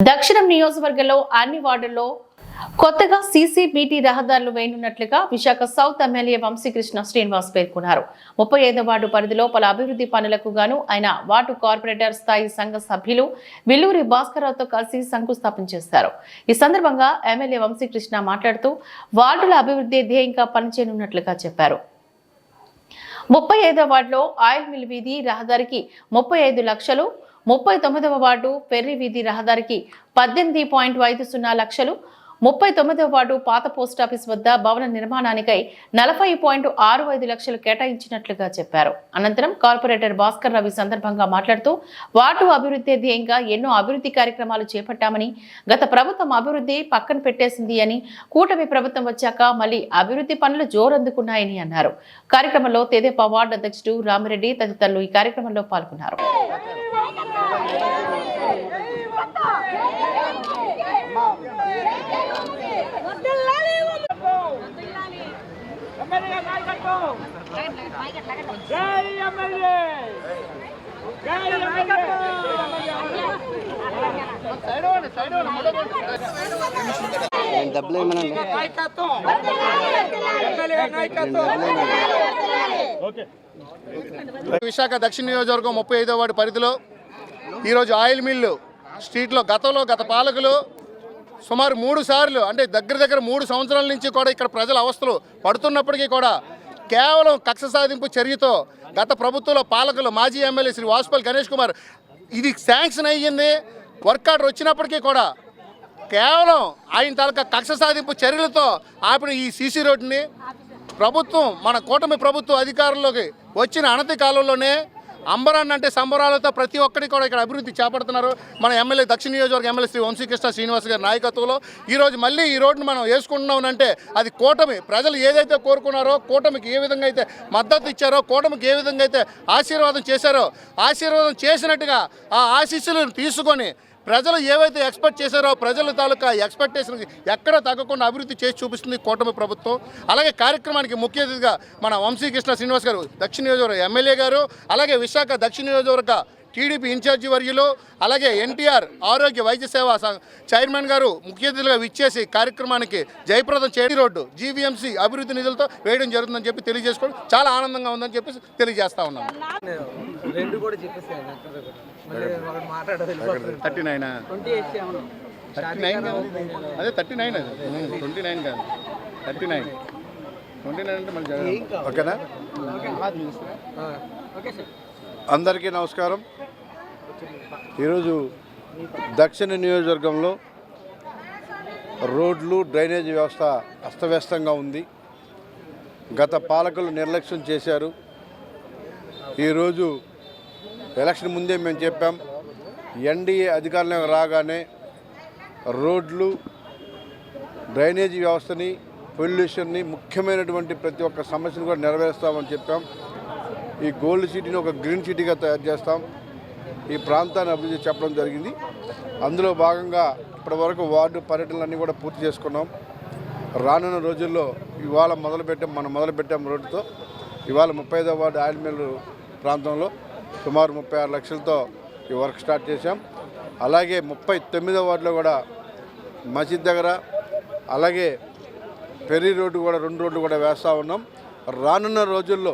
దక్షిణం నియోజకవర్గంలో అన్ని వార్డుల్లో కొత్తగా సీసీబీటీ రహదారులు వేయనున్నట్లుగా విశాఖ సౌత్ ఎమ్మెల్యే వంశీకృష్ణ శ్రీనివాస్ పేర్కొన్నారు. ముప్పై ఐదో వార్డు పరిధిలో పలు అభివృద్ధి పనులకు గాను ఆయన వార్డు కార్పొరేటర్ స్థాయి సంఘ సభ్యులు విల్లూరి భాస్కర్రావుతో కలిసి శంకుస్థాపన చేశారు. ఈ సందర్భంగా ఎమ్మెల్యే వంశీకృష్ణ మాట్లాడుతూ వార్డుల అభివృద్ధి ధ్యేయంగా పనిచేయనున్నట్లుగా చెప్పారు. ముప్పై ఐదవ వార్డులో ఆయిల్ మిల్ వీధి రహదారికి ముప్పై ఐదు లక్షలు ముప్పై తొమ్మిదవ వార్డు పెర్రి వీధి రహదారికి పద్దెనిమిది పాయింట్ ఐదు సున్నా లక్షలు ముప్పై తొమ్మిదో వార్డు పాత పోస్టాఫీస్ వద్ద భవన నిర్మాణానికై నలభై పాయింట్ ఆరు ఐదు లక్షలు కేటాయించినట్లుగా చెప్పారు అనంతరం కార్పొరేటర్ భాస్కర్ రవి సందర్భంగా మాట్లాడుతూ వార్డు అభివృద్ధి ధ్యేయంగా ఎన్నో అభివృద్ధి కార్యక్రమాలు చేపట్టామని గత ప్రభుత్వం అభివృద్ధి పక్కన పెట్టేసింది అని కూటమి ప్రభుత్వం వచ్చాక మళ్ళీ అభివృద్ధి పనులు జోరందుకున్నాయని అన్నారు కార్యక్రమంలో తెదేపా వార్డు అధ్యక్షుడు రామిరెడ్డి తదితరులు ఈ కార్యక్రమంలో పాల్గొన్నారు ఎమ్మెల్యే నాయకత్వం. జై ఎమ్మెల్యే. జై ఎమ్మెల్యే. నేను డబ్బులు ఏమనండి నాయకత్వం ఎమ్మెల్యే నాయకత్వం విశాఖ దక్షిణ నియోజకవర్గం ముప్పై ఐదో వాడి పరిధిలో ఈరోజు ఆయిల్ మిల్లు స్ట్రీట్లో గతంలో గత పాలకులు సుమారు మూడు సార్లు అంటే దగ్గర దగ్గర మూడు సంవత్సరాల నుంచి కూడా ఇక్కడ ప్రజల అవస్థలు పడుతున్నప్పటికీ కూడా కేవలం కక్ష సాధింపు చర్యతో గత ప్రభుత్వంలో పాలకులు మాజీ ఎమ్మెల్యే శ్రీ వాసుపల్లి గణేష్ కుమార్ ఇది శాంక్షన్ అయ్యింది. వర్క్ ఆర్డర్ వచ్చినప్పటికీ కూడా కేవలం ఆయన తాలూకా కక్ష సాధింపు చర్యలతో ఆపిన ఈ సీసీ రోడ్డుని ప్రభుత్వం మన కూటమి ప్రభుత్వ అధికారంలోకి వచ్చిన అనతి కాలంలోనే అంబరాన్ అంటే సంబరాలతో ప్రతి ఒక్కరికి కూడా ఇక్కడ అభివృద్ధి చేపడుతున్నారు. మన ఎమ్మెల్యే దక్షిణ నియోజకవర్గ ఎమ్మెల్యే శ్రీ వంశీకృష్ణ శ్రీనివాస్ గారి నాయకత్వంలో. ఈరోజు మళ్ళీ ఈ రోడ్డును మనం వేసుకుంటున్నాం అంటే అది కూటమి. ప్రజలు ఏదైతే కోరుకున్నారో కూటమికి ఏ విధంగా అయితే మద్దతు ఇచ్చారో కూటమికి ఏ విధంగా అయితే ఆశీర్వాదం చేశారో ఆశీర్వాదం చేసినట్టుగా ఆ ఆశీస్సులను తీసుకొని ప్రజలు ఏవైతే ఎక్స్పెక్ట్ చేశారో ప్రజల తాలూకా ఎక్స్పెక్టేషన్కి ఎక్కడ తగ్గకుండా అభివృద్ధి చేసి చూపిస్తుంది కూటమి ప్రభుత్వం. అలాగే కార్యక్రమానికి ముఖ్య అతిథిగా మన వంశీకృష్ణ శ్రీనివాస్ గారు దక్షిణ నియోజకవర్గ ఎమ్మెల్యే గారు అలాగే విశాఖ దక్షిణ నియోజకవర్గ టీడీపీ ఇన్ఛార్జి వర్యులు అలాగే ఎన్టీఆర్ ఆరోగ్య వైద్య సేవా సంఘ చైర్మన్ గారు ముఖ్య అతిథులుగా విచ్చేసి కార్యక్రమానికి జయప్రదం చేయడి రోడ్డు జీవీఎంసీ అభివృద్ధి నిధులతో వేయడం జరుగుతుందని చెప్పి తెలియజేసుకోవడం చాలా ఆనందంగా ఉందని చెప్పి తెలియజేస్తా ఉన్నాను. Thirty nine. Thirty nine? అదే థర్టీ నైన్ అది. Twenty nine. కాదు. Thirty nine. ట్వంటీ నైన్ అంటే మళ్ళీ ఓకేనా? Okay sir. అందరికీ నమస్కారం. ఈరోజు దక్షిణ నియోజకవర్గంలో రోడ్లు డ్రైనేజీ వ్యవస్థ అస్తవ్యస్తంగా ఉంది. గత పాలకులు నిర్లక్ష్యం చేశారు. ఈరోజు ఎలక్షన్ ముందే మేము చెప్పాం ఎన్డీఏ అధికారంలోకి రాగానే రోడ్లు డ్రైనేజీ వ్యవస్థని పొల్యూషన్ని ముఖ్యమైనటువంటి ప్రతి ఒక్క సమస్యను కూడా నెరవేరుస్తామని చెప్పాం. ఈ గోల్డ్ సిటీని ఒక గ్రీన్ సిటీగా తయారు చేస్తాం. ఈ ప్రాంతాన్ని అభివృద్ధి చెప్పడం జరిగింది. అందులో భాగంగా ఇప్పటివరకు వార్డు పర్యటనలన్నీ కూడా పూర్తి చేసుకున్నాం. రానున్న రోజుల్లో ఇవాళ మొదలుపెట్టాం మనం మొదలుపెట్టాం రోడ్డుతో. ఇవాళ ముప్పై ఐదో వార్డు ఆయిల్ మిల్ ప్రాంతంలో సుమారు ముప్పై ఆరు లక్షలతో ఈ వర్క్ స్టార్ట్ చేశాం. అలాగే ముప్పై తొమ్మిదో వార్డులో కూడా మసీద్ దగ్గర అలాగే పెరి రోడ్డు కూడా రెండు రోడ్లు కూడా వేస్తూ ఉన్నాం. రానున్న రోజుల్లో